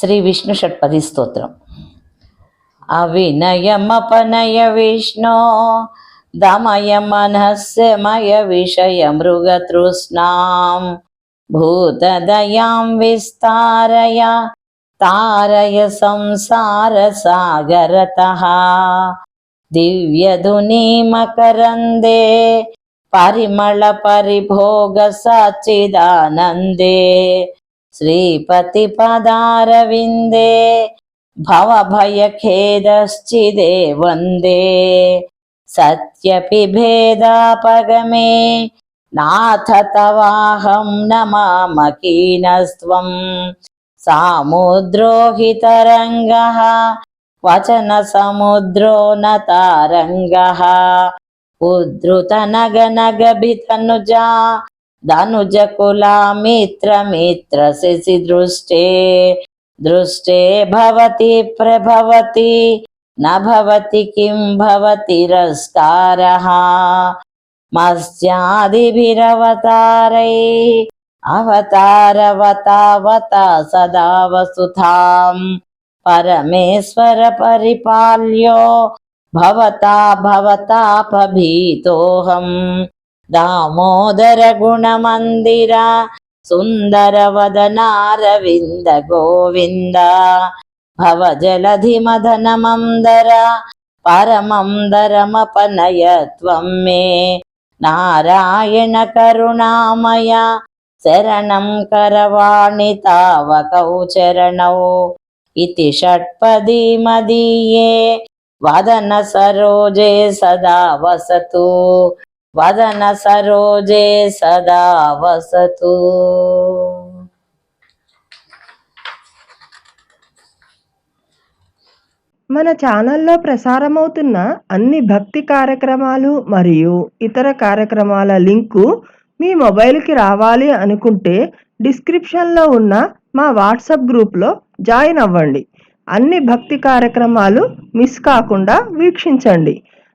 శ్రీ విష్ణు షట్పది స్తోత్రం. అవినయమపనయ విష్ణో దమయ మనస్యమయ విషయ మృగతృష్ణాం. భూతదయాం విస్తారయ తారయ సంసార సాగరతః. దివ్యధుని మకరందే పరిమళ పరిభోగ సచిదానందే శ్రీపతి పదారవిందే భవభయఖేదశ్చిదే వందే సత్యపి భేదాపగమే నాథ తవాహం నమామకీనస్త్వం సాముద్రోహితరంగ వచన సముద్రో నతారంగः నగ ధనుజకులా दानुजकुला मित्रमित्रशिशि दृष्टे दृष्टे भवति प्रभवति, न भवति किं भवति रस्कारः। मस्यादिभिरवतारैः अवतारवतावता सदा वसुधाम्। परमेश्वर परिपाल्यो, भवता भवतापभीतोऽहम्। దామోదర గుణమందిర సుందర వదనారవింద గోవింద భవజలధి మదన మందర పరమం మే నారాయణ కరుణామయ శరణం కరవాణి తావకౌ చరణౌ ఇది షట్పది మదీయే వదన సరోజే సదా వసతు. వదన సరోజే సదా వసతు. మన ఛానల్లో ప్రసారమవుతున్న అన్ని భక్తి కార్యక్రమాలు మరియు ఇతర కార్యక్రమాల లింకు మీ మొబైల్కి రావాలి అనుకుంటే డిస్క్రిప్షన్లో ఉన్న మా వాట్సాప్ గ్రూప్లో జాయిన్ అవ్వండి. అన్ని భక్తి కార్యక్రమాలు మిస్ కాకుండా వీక్షించండి.